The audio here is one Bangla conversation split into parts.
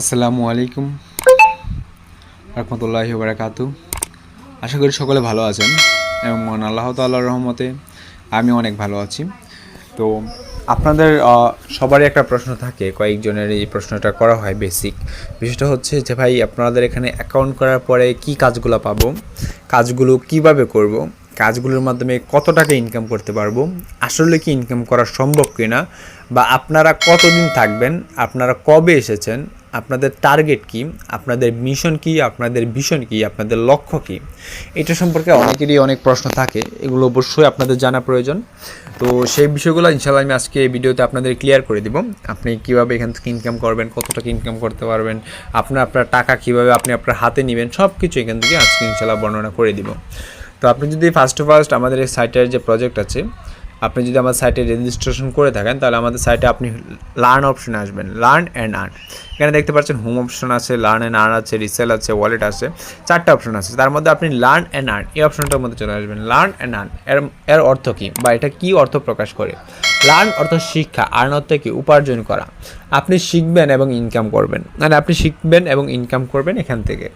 আসসালামু আলাইকুম। রহমতুল্লাহি বারাকাতু আশা করি সকলে ভালো আছেন এবং আল্লাহ তাল্লাহর রহমতে আমি অনেক ভালো আছি। তো আপনাদের সবারই একটা প্রশ্ন থাকে, কয়েকজনের এই প্রশ্নটা করা হয় বেসিক বিষয়টা হচ্ছে যে, ভাই, আপনাদের এখানে অ্যাকাউন্ট করার পরে কি কাজগুলো পাবো? কাজগুলো কীভাবে করব? কাজগুলোর মাধ্যমে কত টাকা ইনকাম করতে পারব? আসলে কি ইনকাম করা সম্ভব কিনা? বা আপনারা কতদিন থাকবেন? আপনারা কবে এসেছেন? আপনাদের টার্গেট কি? আপনাদের মিশন কি? আপনাদের ভিশন কি? আপনাদের লক্ষ্য কি? এটা সম্পর্কে অনেকেরই অনেক প্রশ্ন থাকে। এগুলো অবশ্যই আপনাদের জানা প্রয়োজন। তো সেই বিষয়গুলো ইনশাল্লাহ আমি আজকে এই ভিডিওতে আপনাদের ক্লিয়ার করে দিব। আপনি কীভাবে এখান থেকে ইনকাম করবেন, কত টাকা ইনকাম করতে পারবেন, আপনার আপনার টাকা কীভাবে আপনি আপনার হাতে নেবেন সব কিছু এখান থেকে আজকে ইনশাল্লাহ বর্ণনা করে দিব। তো আপনি যদি ফার্স্ট টু ফার্স্ট আমাদের এই সাইটের যে প্রজেক্ট আছে আপনি যদি আমার সাইটে রেজিস্ট্রেশন করে থাকেন, তাহলে আমাদের সাইটে আপনি লার্ন অপশনে আসবেন লার্ন অ্যান্ড আর্ন এখানে দেখতে পাচ্ছেন হোম অপশন আছে লার্ন অ্যান্ড আর্ন আছে রিসেল আছে ওয়ালেট আছে, চারটা অপশন আছে। তার মধ্যে আপনি লার্ন অ্যান্ড আর্ন এই অপশনটার মধ্যে চলে আসবেন লার্ন অ্যান্ড আর্ন এর এর অর্থ কী বা এটা কী অর্থ প্রকাশ করে? লার্ন অর্থ শিক্ষা আর্ন অর্থ কি? উপার্জন করা। আপনি শিখবেন এবং ইনকাম করবেন। মানে আপনি শিখবেন এবং ইনকাম করবেন এখান থেকে।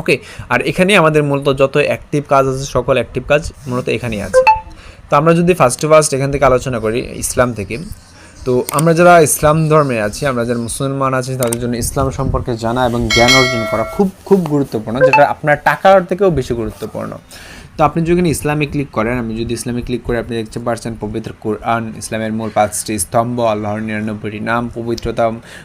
ওকে আর এখানে আমাদের মূলত যত অ্যাক্টিভ কাজ আছে, সকল অ্যাক্টিভ কাজ মূলত এখানেই আছে। তো আমরা যদি ফার্স্ট ফার্স্ট এখান থেকে আলোচনা করি ইসলাম থেকে, তো আমরা যারা ইসলাম ধর্মে আছি, আমরা যারা মুসলমান আছি, তাদের জন্য ইসলাম সম্পর্কে জানা এবং জ্ঞান অর্জন করা খুব খুব গুরুত্বপূর্ণ, যেটা আপনার টাকার থেকেও বেশি গুরুত্বপূর্ণ। তো আপনি যদি ইসলামে ক্লিক করেন আমি যদি ইসলামে ক্লিক করে আপনি দেখতে পারছেন পবিত্র কোরআন, ইসলামের মূল পাঁচটি স্তম্ভ, আল্লাহর নিরানব্বইটি নাম, পবিত্রতা,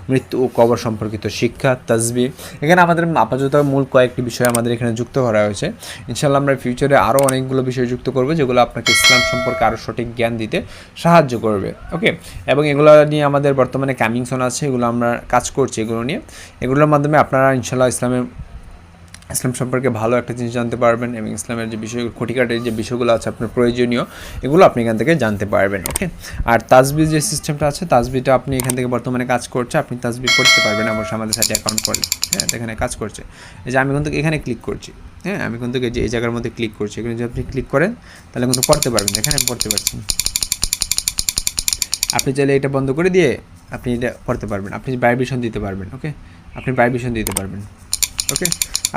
মৃত্যু ও কবর সম্পর্কিত শিক্ষা তাজবি এখানে আমাদের আপাতত মূল কয়েকটি বিষয় আমাদের এখানে যুক্ত করা হয়েছে। ইনশাল্লাহ আমরা ফিউচারে আরও অনেকগুলো বিষয় যুক্ত করব, যেগুলো আপনাকে ইসলাম সম্পর্কে আরও সঠিক জ্ঞান দিতে সাহায্য করবে। ওকে এবং এগুলো নিয়ে আমাদের বর্তমানে ক্যামিংসন আছে, এগুলো আমরা কাজ করছি এগুলো নিয়ে। এগুলোর মাধ্যমে আপনারা ইনশাল্লাহ ইসলামের ইসলাম সম্পর্কে ভালো একটা জিনিস জানতে পারবেন এবং ইসলামের যে বিষয় খুঁটিকাটির যে বিষয়গুলো আছে আপনার প্রয়োজনীয়, এগুলো আপনি এখান থেকে জানতে পারবেন, ওকে? আর তাজবি যে সিস্টেমটা আছে তাজবিটা আপনি এখান থেকে বর্তমানে কাজ করছে, আপনি তাজবি করতে পারবেন, অবশ্যই আমাদের সাথে অ্যাকাউন্ট করলে হ্যাঁ এখানে কাজ করছে। এই যে আমি কিন্তু এখানে ক্লিক করছি। হ্যাঁ আমি কিন্তু যে, এই জায়গার মধ্যে ক্লিক করছি। এখানে যদি আপনি ক্লিক করেন, তাহলে কিন্তু পড়তে পারবেন। এখানে পড়তে পারছেন আপনি চাইলে এটা বন্ধ করে দিয়ে আপনি এটা পড়তে পারবেন। আপনি ভাইব্রেশন দিতে পারবেন, ওকে? আপনি ভাইব্রেশন দিতে পারবেন। ওকে?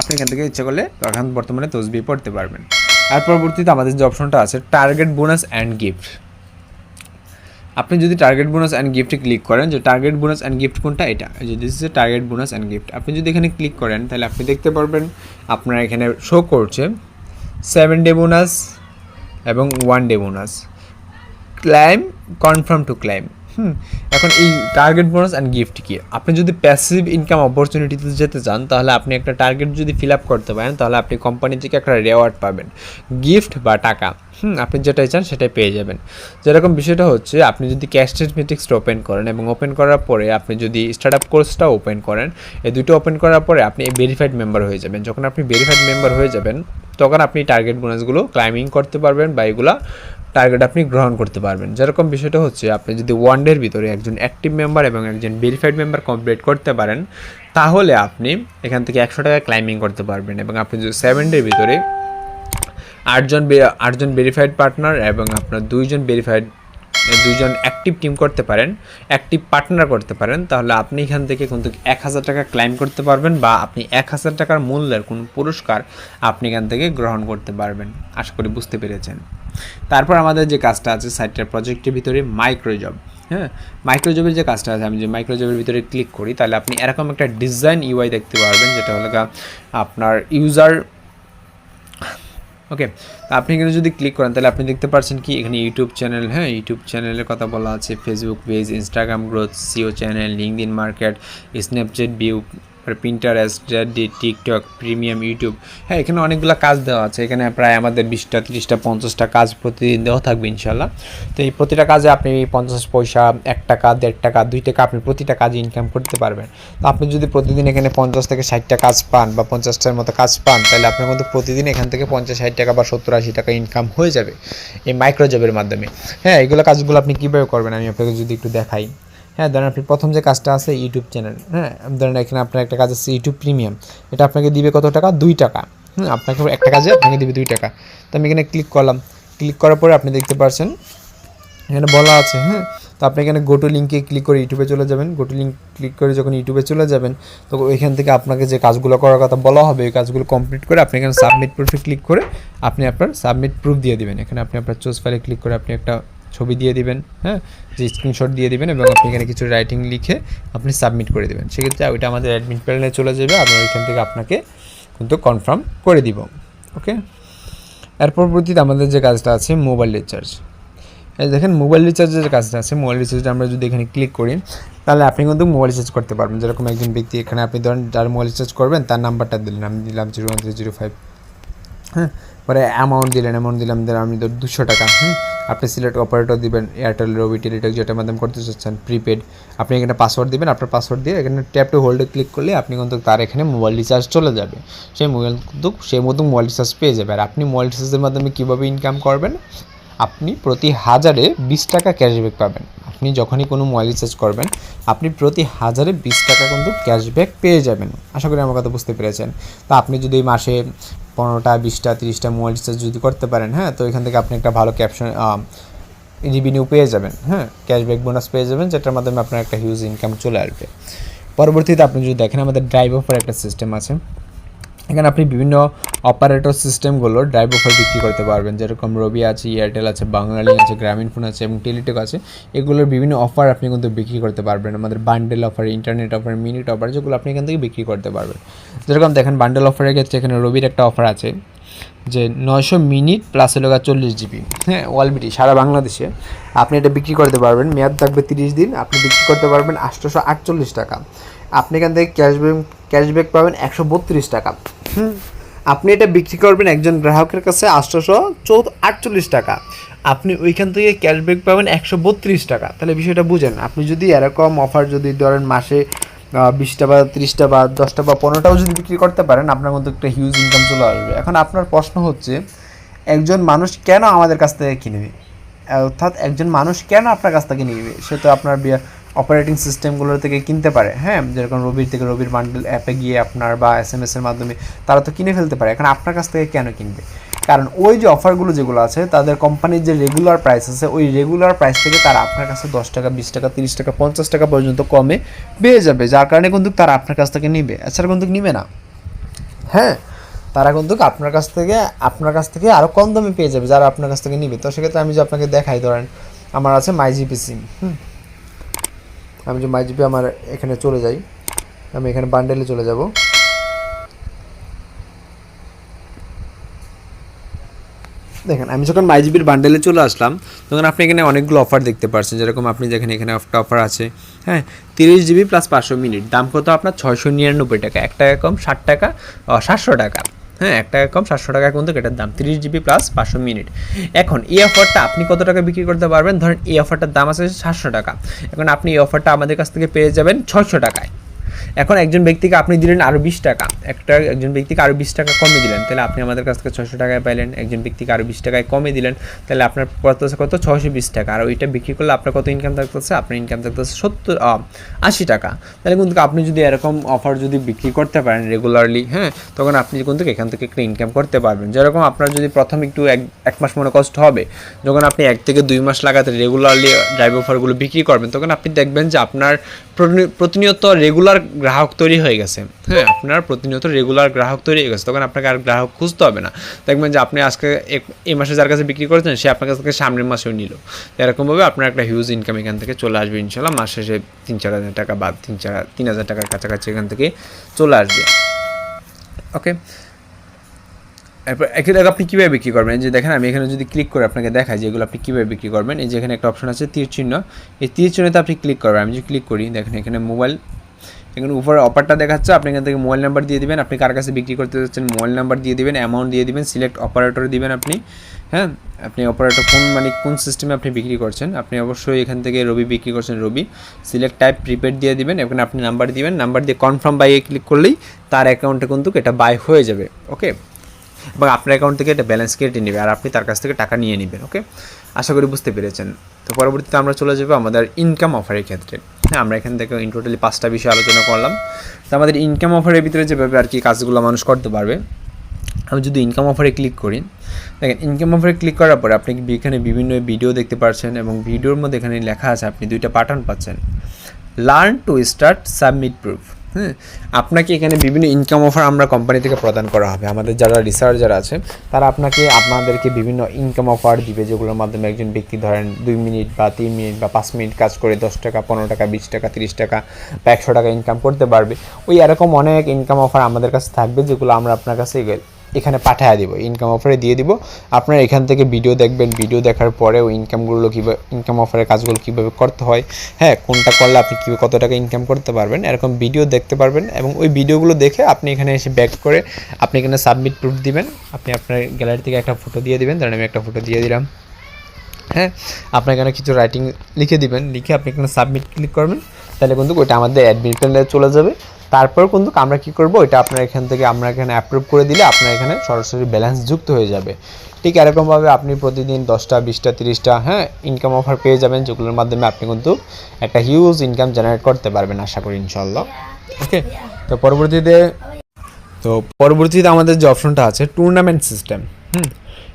আপনি এখান থেকে ইচ্ছা করলে এখন বর্তমানে তসবি পড়তে পারবেন। আর পরবর্তীতে আমাদের যে অপশনটা আছে টার্গেট বোনাস অ্যান্ড গিফট আপনি যদি টার্গেট বোনাস অ্যান্ড গিফটে ক্লিক করেন, যে টার্গেট বোনাস অ্যান্ড গিফট কোনটা? এটা। যে this is target bonus and gift আপনি যদি এখানে ক্লিক করেন, তাহলে আপনি দেখতে পারবেন আপনার এখানে শো করছে সেভেন ডে বোনাস এবং one day bonus claim confirm to claim হুম, এখন এই টার্গেট বোনাস অ্যান্ড গিফট কি? আপনি যদি প্যাসিভ ইনকাম অপরচুনিটিতে যেতে চান, তাহলে আপনি একটা টার্গেট যদি ফিল আপ করতে পারেন, তাহলে আপনি কোম্পানি থেকে একটা রেওয়ার্ড পাবেন। গিফট বা টাকা, হুম, আপনি যেটাই চান সেটাই পেয়ে যাবেন। যেরকম বিষয়টা হচ্ছে, আপনি যদি ক্যাশ মেট্রিক্সটা ওপেন করেন এবং ওপেন করার পরে আপনি যদি স্টার্ট আপ কোর্সটা ওপেন করেন, এই দুটো ওপেন করার পরে আপনি ভেরিফাইড মেম্বার হয়ে যাবেন। যখন আপনি ভেরিফাইড মেম্বার হয়ে যাবেন, তখন আপনি টার্গেট বোনাসগুলো ক্লাইমিং করতে পারবেন বা এগুলা টার্গেট আপনি গ্রহণ করতে পারবেন। যেরকম বিষয়টা হচ্ছে, আপনি যদি ওয়ান ডের ভিতরে একজন অ্যাক্টিভ মেম্বার এবং একজন ভেরিফাইড মেম্বার কমপ্লিট করতে পারেন, তাহলে আপনি এখান থেকে একশো টাকা ক্লাইম্বিং করতে পারবেন এবং আপনি যদি সেভেন ডের ভিতরে আটজন আটজন ভেরিফাইড পার্টনার এবং আপনার দুইজন ভেরিফাইড দুইজন অ্যাক্টিভ টিম করতে পারেন অ্যাক্টিভ পার্টনার করতে পারেন, তাহলে আপনি এখান থেকে কিন্তু এক হাজার টাকা ক্লাইম করতে পারবেন বা আপনি এক হাজার টাকার মূল্যের কোনো পুরস্কার আপনি এখান থেকে গ্রহণ করতে পারবেন। আশা করি বুঝতে পেরেছেন। তারপর আমাদের যে কাজটা আছে সাইটটার প্রজেক্টের ভিতরে মাইক্রোজব হ্যাঁ? মাইক্রোজবের যে কাজটা আছে, আমি যে মাইক্রোজবের ভিতরে ক্লিক করি, তাহলে আপনি এরকম একটা ডিজাইন ইউআই দেখতে পারবেন, যেটা হলো আপনার ইউজার ওকে আপনি এখানে যদি ক্লিক করেন, তাহলে আপনি দেখতে পাচ্ছেন কি এখানে ইউটিউব চ্যানেল হ্যাঁ? ইউটিউব চ্যানেলের কথা বলা আছে Facebook page Instagram growth SEO channel LinkedIn market Snapchat view Pinterest D TikTok premium YouTube হ্যাঁ এখানে অনেকগুলো কাজ দেওয়া আছে। এখানে প্রায় আমাদের বিশটা, তিরিশটা, পঞ্চাশটা কাজ প্রতিদিন দেওয়া থাকবে ইনশাল্লাহ তো এই প্রতিটা কাজে আপনি পঞ্চাশ পয়সা এক টাকা দেড় টাকা দুই টাকা আপনি প্রতিটা কাজে ইনকাম করতে পারবেন। তো আপনি যদি প্রতিদিন এখানে পঞ্চাশ থেকে ষাটটা কাজ পান বা পঞ্চাশটার মতো কাজ পান, তাহলে আপনার মধ্যে প্রতিদিন এখান থেকে পঞ্চাশ, ষাট টাকা বা সত্তর, আশি টাকা ইনকাম হয়ে যাবে এই মাইক্রো জবের মাধ্যমে। হ্যাঁ এগুলো কাজগুলো আপনি কীভাবে করবেন? আমি আপনাকে যদি একটু দেখাই। হ্যাঁ ধরেন আপনি প্রথম যে কাজটা আছে ইউটিউব চ্যানেল হ্যাঁ ধরেন এখানে আপনার একটা কাজ আছে ইউটিউব প্রিমিয়াম এটা আপনাকে দিবে কত টাকা? দুই টাকা হ্যাঁ আপনাকে একটা কাজে আপনাকে দিবে দুই টাকা। তো আমি এখানে ক্লিক করলাম ক্লিক করার পরে আপনি দেখতে পাচ্ছেন এখানে বলা আছে হ্যাঁ তো আপনি এখানে গোটু লিঙ্কে ক্লিক করে ইউটিউবে চলে যাবেন। গোটু লিঙ্ক ক্লিক করে যখন ইউটিউবে চলে যাবেন, তো এখান থেকে আপনাকে যে কাজগুলো করার কথা বলা হবে, ওই কাজগুলো কমপ্লিট করে আপনি এখানে সাবমিট প্রুফে ক্লিক করে আপনি আপনার সাবমিট প্রুফ দিয়ে দিবেন। এখানে আপনি আপনার চুজ ফাইলে ক্লিক করে আপনি একটা ছবি দিয়ে দিবেন হ্যাঁ? যে স্ক্রিনশট দিয়ে দিবেন এবং আপনি এখানে কিছু রাইটিং লিখে আপনি সাবমিট করে দেবেন। সেক্ষেত্রে ওইটা আমাদের অ্যাডমিট প্যানেলে চলে যাবে, আমরা ওইখান থেকে আপনাকে কিন্তু কনফার্ম করে দিব ওকে এর পরবর্তীতে আমাদের যে কাজটা আছে মোবাইল রিচার্জ দেখেন মোবাইল রিচার্জের কাজটা আছে মোবাইল রিচার্জ আমরা যদি এখানে ক্লিক করি, তাহলে আপনি কিন্তু মোবাইল রিচার্জ করতে পারবেন। যেরকম একজন ব্যক্তি এখানে, আপনি ধরেন যার মোবাইল রিচার্জ করবেন, তার নাম্বারটা দিলেন, আমি দিলাম zero one three zero five হ্যাঁ? পরে অ্যামাউন্ট দিলেন অ্যামাউন্ট দিলাম ধরেন আমি দুশো টাকা, হুম? আপনি সিলেক্ট অপারেটর দিবেন এয়ারটেল রবি টেলিটক যেটার মাধ্যমে করতে চাচ্ছেন প্রিপেড আপনি এখানে পাসওয়ার্ড দিবেন, আপনার পাসওয়ার্ড দিয়ে এখানে ট্যাপ টু হোল্ডে ক্লিক করলে আপনি কিন্তু তার এখানে মোবাইল রিচার্জ চলে যাবে। সেই মোবাইল কিন্তু সেই মতো মোবাইল রিচার্জ পেয়ে যাবে। আর আপনি মোবাইল রিচার্জের মাধ্যমে কীভাবে ইনকাম করবেন? আপনি প্রতি হাজারে বিশ টাকা ক্যাশব্যাক পাবেন। আপনি যখনই কোনো মোবাইল রিচার্জ করবেন, আপনি প্রতি হাজারে বিশ টাকা কিন্তু ক্যাশব্যাক পেয়ে যাবেন। আশা করি আমার কথা বুঝতে পেরেছেন। তা আপনি যদি মাসে পনেরোটা, বিশটা, তিরিশটা মোবাইল রিচার্জ যদি করতে পারেন হ্যাঁ তো এখান থেকে আপনি একটা ভালো ক্যাপশন রিভিনিউ পেয়ে যাবেন হ্যাঁ ক্যাশব্যাক বোনাস পেয়ে যাবেন, যেটার মাধ্যমে আপনার একটা হিউজ ইনকাম চলে আসবে। পরবর্তীতে আপনি যদি দেখেন, আমাদের ড্রাইভ অফার একটা সিস্টেম আছে। এখানে আপনি বিভিন্ন অপারেটর সিস্টেমগুলো ড্রাইভ অফার বিক্রি করতে পারবেন। যেরকম রবি আছে এয়ারটেল আছে বাংলালিং আছে গ্রামীণ ফোন আছে এবং টেলিটেক আছে। এগুলোর বিভিন্ন অফার আপনি কিন্তু বিক্রি করতে পারবেন। আমাদের bundle offer internet offer minute offer যেগুলো আপনি এখান থেকে বিক্রি করতে পারবেন। যেরকম দেখেন বান্ডেল অফারের ক্ষেত্রে এখানে রবির একটা অফার আছে, যে নয়শো মিনিট প্লাস হলো চল্লিশ জিবি হ্যাঁ ওয়ালবিটি সারা বাংলাদেশে আপনি এটা বিক্রি করতে পারবেন। মেয়াদ থাকবে তিরিশ দিন, আপনি বিক্রি করতে পারবেন আটশোশো আটচল্লিশ টাকা। আপনি এখান থেকে ক্যাশব্যাক ক্যাশব্যাক পাবেন একশো বত্রিশ টাকা। আপনি এটা বিক্রি করবেন একজন গ্রাহকের কাছে আটশোশো চৌদ আটচল্লিশ টাকা। আপনি ওইখান থেকে ক্যাশব্যাক পাবেন একশো বত্রিশ টাকা। তাহলে বিষয়টা বুঝেন, আপনি যদি এরকম অফার যদি ধরেন মাসে বিশটা বা তিরিশটা বা দশটা বা পনেরোটাও যদি বিক্রি করতে পারেন, আপনার মধ্যে একটা হিউজ ইনকাম চলে আসবে। এখন আপনার প্রশ্ন হচ্ছে, একজন মানুষ কেন আমাদের কাছ থেকে কিনবে? অর্থাৎ একজন মানুষ কেন আপনার কাছ থেকে নিবে? সে তো আপনার অপারেটিং সিস্টেমগুলোর থেকে কিনতে পারে হ্যাঁ? যেরকম রবির থেকে রবির বান্ডেল অ্যাপে গিয়ে আপনার বা এস এম এর মাধ্যমে তারা তো কিনে ফেলতে পারে। এখন আপনার কাছ থেকে কেন কিনবে? কারণ ওই যে অফারগুলো যেগুলো আছে, তাদের কোম্পানির যে রেগুলার প্রাইস আছে, ওই রেগুলার প্রাইস থেকে তারা আপনার কাছে দশ টাকা, বিশ টাকা, তিরিশ টাকা, পঞ্চাশ টাকা পর্যন্ত কমে পেয়ে যাবে। যার কারণে কিন্তু তারা আপনার কাছ থেকে নিবে। এছাড়া কিন্তু নিবে না। হ্যাঁ? তারা কিন্তু আপনার কাছ থেকে, আপনার কাছ থেকে আরও কম দামে পেয়ে যাবে যারা আপনার কাছ থেকে নিবে। তো সেক্ষেত্রে আমি যে আপনাকে দেখাই, ধরেন আমার আছে মাই জিপি সিম হুম? আমি যে মাই জিপি আমার এখানে চলে যাই। আমি এখানে বান্ডেলে চলে যাব। দেখেন, আমি যখন মাই জিবির বান্ডেলে চলে আসলাম, তখন আপনি এখানে অনেকগুলো অফার দেখতে পাচ্ছেন যেরকম আপনি যেখানে এখানে একটা অফার আছে হ্যাঁ তিরিশ জিবি প্লাস পাঁচশো মিনিট দাম কত আপনার? ছয়শো নিরানব্বই টাকা। এক টাকা কম, ষাট টাকা সাতশো টাকা। হ্যাঁ এক টাকা কম, সাতশো টাকা কিন্তু এটার দাম, তিরিশ জিবি প্লাস পাঁচশো মিনিট। এখন এই অফারটা আপনি কত টাকা বিক্রি করতে পারবেন? ধরেন এই অফারটার দাম আছে সাতশো টাকা। এখন আপনি এই অফারটা আমাদের কাছ থেকে পেয়ে যাবেন ছশো টাকায়। এখন একজন ব্যক্তিকে আপনি দিলেন আরও বিশ টাকা, একটা একজন ব্যক্তিকে আরও বিশ টাকা কমে দিলেন, তাহলে আপনি আমাদের কাছ থেকে ছশো টাকায় পাইলেন, একজন ব্যক্তিকে আরও বিশ টাকায় কমে দিলেন, তাহলে আপনার কত কত? ছশো বিশ টাকা। আর ওইটা বিক্রি করলে আপনার কত ইনকাম থাকতেছে? আপনার ইনকাম থাকতেছে সত্তর আশি টাকা। তাহলে কিন্তু আপনি যদি এরকম অফার যদি বিক্রি করতে পারেন রেগুলারলি হ্যাঁ তখন আপনি কিন্তু এখান থেকে একটা ইনকাম করতে পারবেন। যেরকম আপনার যদি প্রথম একটু এক এক মাস মনে কষ্ট হবে, যখন আপনি এক থেকে দুই মাস লাগাতে রেগুলারলি ড্রাইভ অফারগুলো বিক্রি করবেন, তখন আপনি দেখবেন যে আপনার প্রতিনিয়ত রেগুলার গ্রাহক তৈরি হয়ে গেছে। হ্যাঁ। আপনার প্রতিনিয়ত রেগুলার গ্রাহক তৈরি হয়ে গেছে তখন আপনাকে আর গ্রাহক খুঁজতে হবে না। দেখবেন যে আপনি আজকে এই মাসে যার কাছে বিক্রি করেছেন সে আপনার কাছ থেকে সামনের মাসেও নিল। এরকমভাবে আপনার একটা হিউজ ইনকাম এখান থেকে চলে আসবে ইনশাল্লাহ মাস শেষে তিন চার হাজার টাকা বা তিন চার তিন হাজার টাকার কাছাকাছি এখান থেকে চলে আসবে। ওকে এরপর এখানে আপনি কীভাবে বিক্রি করবেন। যে দেখেন আমি এখানে যদি ক্লিক করে আপনাকে দেখাই যে এগুলো আপনি কীভাবে বিক্রি করবেন। এই যে এখানে একটা অপশন আছে তীর চিহ্ন। এই তীর চিহ্নতে আপনি ক্লিক করবেন। আমি যদি ক্লিক করি দেখেন এখানে মোবাইল এখানে উপরে অফারটা দেখাচ্ছে, আপনি এখান থেকে মোবাইল নাম্বার দিয়ে দিবেন, আপনি কার কাছে বিক্রি করতে যাচ্ছেন মোবাইল নাম্বার দিয়ে দিবেন অ্যামাউন্ট দিয়ে দিবেন সিলেক্ট অপারেটর দিবেন আপনি হ্যাঁ? আপনি অপারেটর কোন মানে কোন সিস্টেমে আপনি বিক্রি করছেন, আপনি অবশ্যই এখান থেকে রবি বিক্রি করছেন, রবি। সিলেক্ট টাইপ প্রিপেড দিয়ে দিবেন এখানে আপনি নাম্বার দিবেন নাম্বার দিয়ে কনফার্ম বাইয়ে ক্লিক করলেই তার অ্যাকাউন্টে কিন্তু এটা বাই হয়ে যাবে ওকে এবং আপনার অ্যাকাউন্ট থেকে এটা ব্যালেন্স কেটে নেবে, আর আপনি তার কাছ থেকে টাকা নিয়ে নেবেন ওকে আশা করি বুঝতে পেরেছেন। তো পরবর্তীতে আমরা চলে যাব আমাদের ইনকাম অফারের ক্ষেত্রে। আমরা এখান থেকে ইন টোটালি পাঁচটা বিষয় আলোচনা করলাম। তো আমাদের ইনকাম অফারের ভিতরে যেভাবে আর কি কাজগুলো মানুষ করতে পারবে, আমি যদি ইনকাম অফারে ক্লিক করি, দেখেন ইনকাম অফারে ক্লিক করার পরে আপনি এখানে বিভিন্ন ভিডিও দেখতে পাচ্ছেন এবং ভিডিওর মধ্যে এখানে লেখা আছে আপনি দুইটা পাঠান পাচ্ছেন। Learn to start submit proof হ্যাঁ আপনাকে এখানে বিভিন্ন ইনকাম অফার আমরা কোম্পানি থেকে প্রদান করা হবে। আমাদের যারা রিসার্চার আছে, তারা আপনাকে, আপনাদেরকে বিভিন্ন ইনকাম অফার দিবে, যেগুলোর মাধ্যমে একজন ব্যক্তি ধরেন দুই মিনিট বা তিন মিনিট বা পাঁচ মিনিট কাজ করে দশ টাকা, পনেরো টাকা, বিশ টাকা, তিরিশ টাকা বা একশো টাকা ইনকাম করতে পারবে। ওই এরকম অনেক ইনকাম অফার আমাদের কাছে থাকবে, যেগুলো আমরা আপনার কাছে এখানে পাঠিয়ে দিব ইনকাম অফারে দিয়ে দিব। আপনারা এখান থেকে ভিডিও দেখবেন ভিডিও দেখার পরে ওই ইনকামগুলো কীভাবে ইনকাম অফারের কাজগুলো কীভাবে করতে হয় হ্যাঁ কোনটা করলে আপনি কী কত টাকা ইনকাম করতে পারবেন, এরকম ভিডিও দেখতে পারবেন এবং ওই ভিডিওগুলো দেখে আপনি এখানে এসে ব্যাক করে আপনি এখানে সাবমিট প্রুফ দিবেন, আপনি আপনার গ্যালারি থেকে একটা ফটো দিয়ে দিবেন, ধরেন আমি একটা ফটো দিয়ে দিলাম হ্যাঁ আপনি এখানে কিছু রাইটিং লিখে দিবেন, লিখে আপনি এখানে সাবমিট ক্লিক করবেন, তাহলে কিন্তু ওইটা আমাদের অ্যাডমিট প্যানেলে চলে যাবে। তারপর কিন্তু আমরা কি করব? ওইটা আপনার এখান থেকে আমরা এখানে অ্যাপ্রুভ করে দিলে আপনার এখানে সরাসরি ব্যালেন্স যুক্ত হয়ে যাবে। ঠিক এরকমভাবে আপনি প্রতিদিন দশটা, বিশটা, তিরিশটা হ্যাঁ ইনকাম অফার পেয়ে যাবেন, যেগুলোর মাধ্যমে আপনি কিন্তু একটা হিউজ ইনকাম জেনারেট করতে পারবেন, আশা করি ইনশাল্লাহ ওকে? তো পরবর্তীতে তো পরবর্তীতে আমাদের যে অপশনটা আছে টুর্নামেন্ট সিস্টেম হুম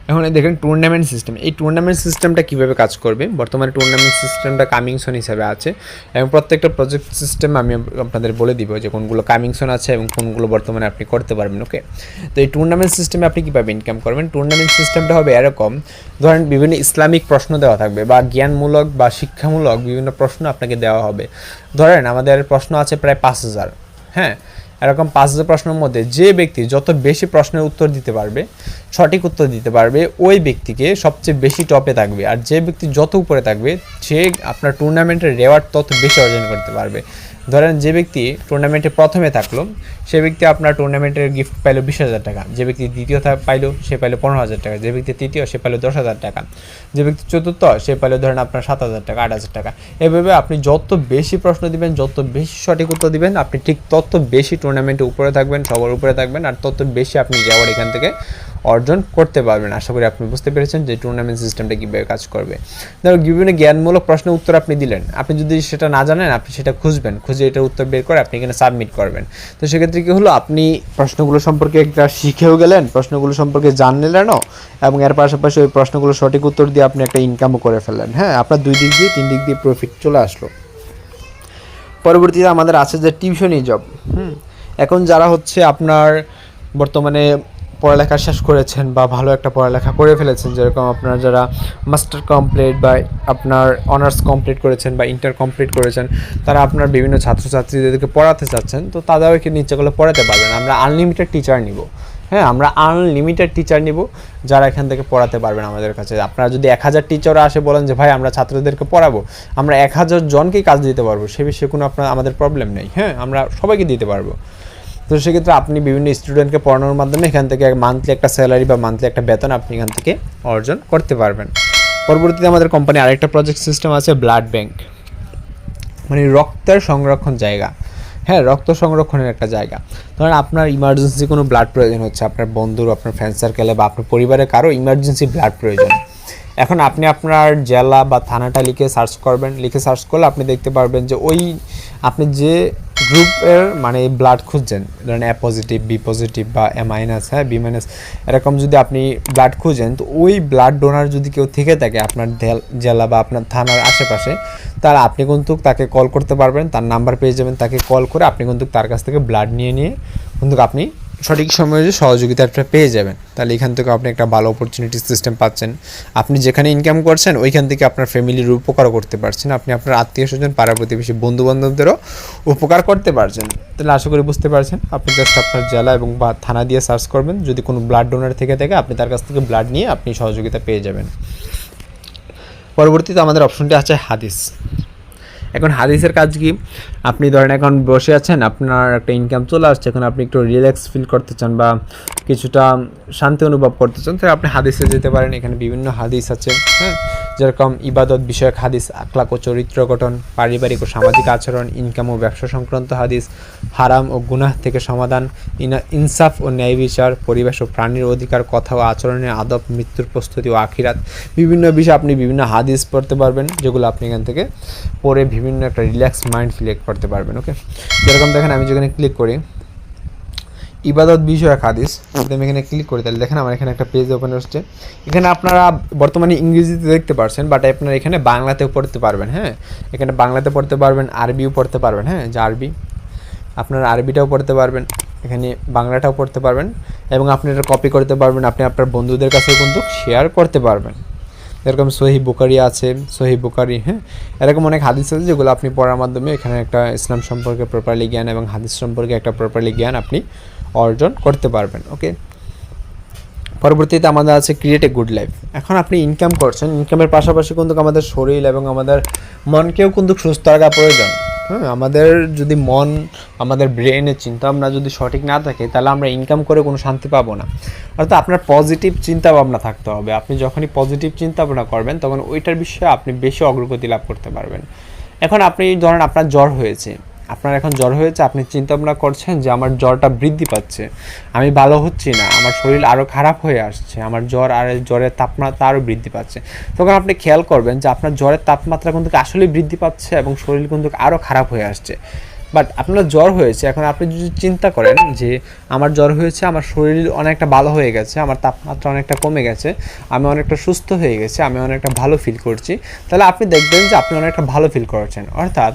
এখন দেখেন টুর্নামেন্ট সিস্টেম এই টুর্নামেন্ট সিস্টেমটা কীভাবে কাজ করবে? বর্তমানে টুর্নামেন্ট সিস্টেমটা কামিংসন হিসাবে আছে। এবং প্রত্যেকটা প্রজেক্ট সিস্টেম আমি আপনাদের বলে দিব যে কোনগুলো কামিংসন আছে এবং কোনগুলো বর্তমানে আপনি করতে পারবেন ওকে তো এই টুর্নামেন্ট সিস্টেমে আপনি কীভাবে ইনকাম করবেন? টুর্নামেন্ট সিস্টেমটা হবে এরকম। ধরেন বিভিন্ন ইসলামিক প্রশ্ন দেওয়া থাকবে বা জ্ঞানমূলক বা শিক্ষামূলক বিভিন্ন প্রশ্ন আপনাকে দেওয়া হবে। ধরেন আমাদের প্রশ্ন আছে প্রায় পাঁচ হাজার হ্যাঁ? এরকম পাঁচ হাজার প্রশ্নের মধ্যে যে ব্যক্তি যত বেশি প্রশ্নের উত্তর দিতে পারবে, সঠিক উত্তর দিতে পারবে, ওই ব্যক্তিকে সবচেয়ে বেশি টপে থাকবে। আর যে ব্যক্তি যত উপরে থাকবে, সে আপনার টুর্নামেন্টের রেওয়ার্ড তত বেশি অর্জন করতে পারবে। ধরেন যে ব্যক্তি টুর্নামেন্টে প্রথমে থাকল, সে ব্যক্তি আপনার টুর্নামেন্টের গিফট পাইলো বিশ হাজার টাকা। যে ব্যক্তি দ্বিতীয় পাইলো, সে পাইলো পনেরো হাজার টাকা। যে ব্যক্তি তৃতীয়, সে পাইলো দশ হাজার টাকা। যে ব্যক্তি চতুর্থ, সে পাইলো ধরেন আপনার সাত হাজার টাকা, আট হাজার টাকা। এভাবে আপনি যত বেশি প্রশ্ন দিবেন, যত বেশি সঠিক উত্তর দিবেন, আপনি ঠিক তত বেশি টুর্নামেন্টে উপরে থাকবেন, সবার উপরে থাকবেন, আর তত বেশি আপনি রেওয়ার্ড এখান থেকে অর্জন করতে পারবেন। আশা করি আপনি বুঝতে পেরেছেন যে টুর্নামেন্ট সিস্টেমটা কীভাবে কাজ করবে। ধরো বিভিন্ন জ্ঞানমূলক প্রশ্নের উত্তর আপনি দিলেন। আপনি যদি সেটা না জানেন, আপনি সেটা খুঁজবেন। খুঁজে এটার উত্তর বের করে আপনি এখানে সাবমিট করবেন। তো সেক্ষেত্রে কী হলো? আপনি প্রশ্নগুলো সম্পর্কে একটা শিখেও গেলেন, প্রশ্নগুলো সম্পর্কে জানলেনও এবং এর পাশাপাশি ওই প্রশ্নগুলো সঠিক উত্তর দিয়ে আপনি একটা ইনকামও করে ফেললেন। হ্যাঁ আপনার দুই দিক দিয়ে, তিন দিক দিয়ে প্রফিট চলে আসলো। পরবর্তীতে আমাদের আছে যে টিউশনি জব হুম, এখন যারা হচ্ছে আপনার বর্তমানে পড়ালেখা শেষ করেছেন বা ভালো একটা পড়ালেখা করে ফেলেছেন, যেরকম আপনার যারা মাস্টার কমপ্লিট বা আপনার অনার্স কমপ্লিট করেছেন বা ইন্টার কমপ্লিট করেছেন, তারা আপনার বিভিন্ন ছাত্রছাত্রীদেরকে পড়াতে চাচ্ছেন, তো তাদেরকে নিচে করে পড়াতে পারবেন। আমরা আনলিমিটেড টিচার নিব। হ্যাঁ আমরা আনলিমিটেড টিচার নিব যারা এখান থেকে পড়াতে পারবেন আমাদের কাছে। আপনারা যদি এক হাজার টিচার আসে বলেন যে, ভাই, আমরা ছাত্রদেরকে পড়াবো। আমরা এক হাজার জনকেই কাজ দিতে পারব। সে বিষয়ে কোনো আপনার, আমাদের প্রবলেম নেই। হ্যাঁ আমরা সবাইকে দিতে পারব। তো সেক্ষেত্রে আপনি বিভিন্ন স্টুডেন্টকে পড়ানোর মাধ্যমে এখান থেকে মান্থলি একটা স্যালারি বা মান্থলি একটা বেতন আপনি এখান থেকে অর্জন করতে পারবেন। পরবর্তীতে আমাদের কোম্পানি আরেকটা প্রজেক্ট সিস্টেম আছে ব্লাড ব্যাংক মানে রক্তের সংরক্ষণ জায়গা। হ্যাঁ রক্ত সংরক্ষণের একটা জায়গা। ধরেন আপনার ইমার্জেন্সি কোনো ব্লাড প্রয়োজন হচ্ছে, আপনার বন্ধুর, আপনার ফ্রেন্ড সার্কেলে বা আপনার পরিবারের কারও ইমার্জেন্সি ব্লাড প্রয়োজন। এখন আপনি আপনার জেলা বা থানাটা লিখে সার্চ করবেন। লিখে সার্চ করলে আপনি দেখতে পারবেন যে ওই আপনি যে গ্রুপের মানে ব্লাড খুঁজছেন, ধরেন এ পজিটিভ বি পজিটিভ বা এ মাইনাস হ্যাঁ বি মাইনাস এরকম যদি আপনি ব্লাড খুঁজেন, তো ওই ব্লাড ডোনার যদি কেউ থেকে থাকে আপনার জেলা বা আপনার থানার আশেপাশে তাহলে আপনি কিন্তু তাকে কল করতে পারবেন, তার নাম্বার পেয়ে যাবেন, তাকে কল করে আপনি কিন্তু তার কাছ থেকে ব্লাড নিয়ে নিয়ে কিন্তু আপনি সঠিক সময়ে যে সহযোগিতাটা পেয়ে যাবেন, তাহলে এখান থেকে আপনি একটা ভালো অপরচুনিটি সিস্টেম পাচ্ছেন। আপনি যেখানে ইনকাম করছেন, ওইখান থেকে আপনার ফ্যামিলির উপকারও করতে পারছেন। আপনি আপনার আত্মীয় স্বজন পাড়া প্রতিবেশী বন্ধু বান্ধবদেরও উপকার করতে পারছেন। তাহলে আশা করি বুঝতে পারছেন, আপনি জাস্ট আপনার জেলা এবং বা থানা দিয়ে সার্চ করবেন। যদি কোনো ব্লাড ডোনার থেকে থাকে, আপনি তার কাছ থেকে ব্লাড নিয়ে আপনি সহযোগিতা পেয়ে যাবেন। পরবর্তীতে আমাদের অপশনটি আছে হাদিস। এখন হাদিসের কাজ কি? আপনি ধরেন এখন বসে আছেন, আপনার একটা ইনকাম চলে আসছে, এখন আপনি একটু রিল্যাক্স ফিল করতে চান বা কিছুটা শান্তি অনুভব করতে চান, তাহলে আপনি হাদিসে যেতে পারেন, এখানে বিভিন্ন হাদিস আছে হ্যাঁ? যেরকম ইবাদত বিষয়ক হাদিস, আখলাক ও চরিত্র গঠন, পারিবারিক ও সামাজিক আচরণ ইনকাম ও ব্যবসা সংক্রান্ত হাদিস, হারাম ও গুনাহ থেকে সমাধান, ইনা- ইনসাফ ও ন্যায় বিচার, পরিবেশ ও প্রাণীর অধিকার, কথা ও আচরণের আদব, মৃত্যুর প্রস্তুতি ও আখিরাত। বিভিন্ন বিষয়ে আপনি বিভিন্ন হাদিস পড়তে পারবেন, যেগুলো আপনি এখান থেকে পড়ে বিভিন্ন একটা রিল্যাক্স মাইন্ড ফিল করতে পারবেন ওকে যেরকম দেখেন, আমি যেখানে ক্লিক করি ইবাদত বিষয়ক হাদিস, যদি আমি এখানে ক্লিক করি, তাহলে দেখেন আমার এখানে একটা পেজ ওপেন হচ্ছে। এখানে আপনারা বর্তমানে ইংরেজিতে দেখতে পারছেন বাট আপনারা এখানে বাংলাতেও পড়তে পারবেন হ্যাঁ? এখানে বাংলাতে পড়তে পারবেন, আরবিও পড়তে পারবেন হ্যাঁ? যে আরবি, আপনারা আরবিটাও পড়তে পারবেন, এখানে বাংলাটাও পড়তে পারবেন, এবং আপনি এটা কপি করতে পারবেন, আপনি আপনার বন্ধুদের কাছেও কিন্তু শেয়ার করতে পারবেন। এরকম সহি বুকারি আছে, সহি বুকারি হ্যাঁ? এরকম অনেক হাদিস আছে যেগুলো আপনি পড়ার মাধ্যমে এখানে একটা ইসলাম সম্পর্কে প্রপারলি জ্ঞান এবং হাদিস সম্পর্কে একটা প্রপারলি জ্ঞান আপনি অর্জন করতে পারবেন ওকে পরবর্তীতে আমাদের আছে ক্রিয়েট এ গুড লাইফ এখন আপনি ইনকাম করছেন ইনকামের পাশাপাশি কিন্তু আমাদের শরীর এবং আমাদের মনকেও কিন্তু সুস্থ রাখা প্রয়োজন। হ্যাঁ আমাদের যদি মন, আমাদের ব্রেনের চিন্তা ভাবনা যদি সঠিক না থাকে, তাহলে আমরা ইনকাম করে কোনো শান্তি পাবো না। অর্থাৎ আপনার পজিটিভ চিন্তা ভাবনা থাকতে হবে। আপনি যখনই পজিটিভ চিন্তা ভাবনা করবেন, তখন ওইটার বিষয়ে আপনি বেশি অগ্রগতি লাভ করতে পারবেন। এখন আপনি ধরেন আপনার জ্বর হয়েছে। আপনার এখন জ্বর হয়েছে, আপনি চিন্তা ভাবনা করছেন যে আমার জ্বরটা বৃদ্ধি পাচ্ছে। আমি ভালো হচ্ছি না, আমার শরীর আরও খারাপ হয়ে আসছে, আমার জ্বর আর জ্বরের তাপমাত্রা আরও বৃদ্ধি পাচ্ছে। তখন আপনি খেয়াল করবেন যে আপনার জ্বরের তাপমাত্রা কিন্তু আসলেই বৃদ্ধি পাচ্ছে এবং শরীর কিন্তু আরও খারাপ হয়ে আসছে। বাট আপনার জ্বর হয়েছে, এখন আপনি যদি চিন্তা করেন যে আমার জ্বর হয়েছে, আমার শরীর অনেকটা ভালো হয়ে গেছে, আমার তাপমাত্রা অনেকটা কমে গেছে, আমি অনেকটা সুস্থ হয়ে গেছে, আমি অনেকটা ভালো ফিল করছি, তাহলে আপনি দেখবেন যে আপনি অনেকটা ভালো ফিল করছেন। অর্থাৎ